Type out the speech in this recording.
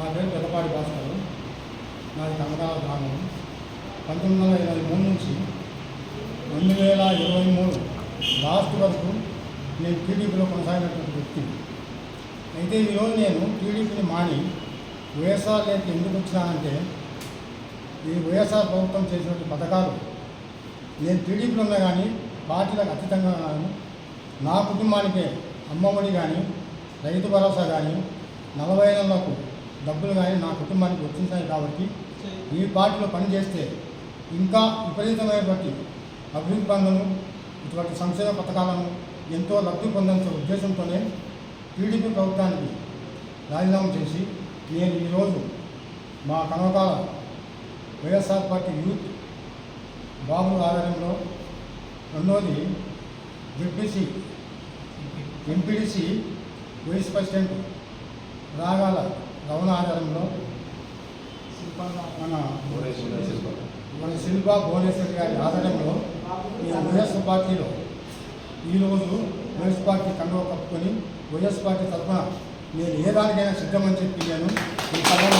నా పేరు పెద్దపాటి భాస్కర్. నాది కనకాల గ్రామం. పంతొమ్మిది వందల ఇరవై మూడు నుంచి రెండు వేల ఇరవై మూడు లాస్ట్ వరకు నేను టీడీపీలో కొనసాగినటువంటి వ్యక్తి. అయితే ఈరోజు నేను టీడీపీని మాని వైఎస్ఆర్లోకి ఎందుకు వచ్చినానంటే ఈ వైఎస్ఆర్ ప్రభుత్వం చేసినటువంటి పథకాలు నేను టీడీపీలో ఉన్నా కానీ పార్టీలకు అతీతంగా కానీ నా కుటుంబానికే అమ్మఒడి కానీ రైతు భరోసా కానీ నలభై ఏళ్ళకు డబ్బులు కానీ నా కుటుంబానికి వచ్చింటాయి కాబట్టి ఈ పార్టీలో పనిచేస్తే ఇంకా విపరీతమైనటువంటి అభివృద్ధి పనులను ఇటువంటి సంక్షేమ పథకాలను ఎంతో లబ్ధి పొందాల్సిన ఉద్దేశంతోనే టీడీపీ ప్రభుత్వానికి రాజీనామా చేసి నేను ఈరోజు మా కనవకాల వైఎస్ఆర్ పార్టీ యూత్ బాబు ఆధ్వర్యంలో రెండోది ZPC MPDC vice president Ramana ఆధారంలో మన మన శిల్ప భువనేశ్వర్ గారి ఆధ్వర్యంలో ఈ వైఎస్ పార్టీలో ఈరోజు వైఎస్ పార్టీ కండువ కప్పుకొని వైఎస్ పార్టీ తరఫున నేను ఏ దానికైనా సిద్ధమని చెప్పి నేను ఈ సభలో.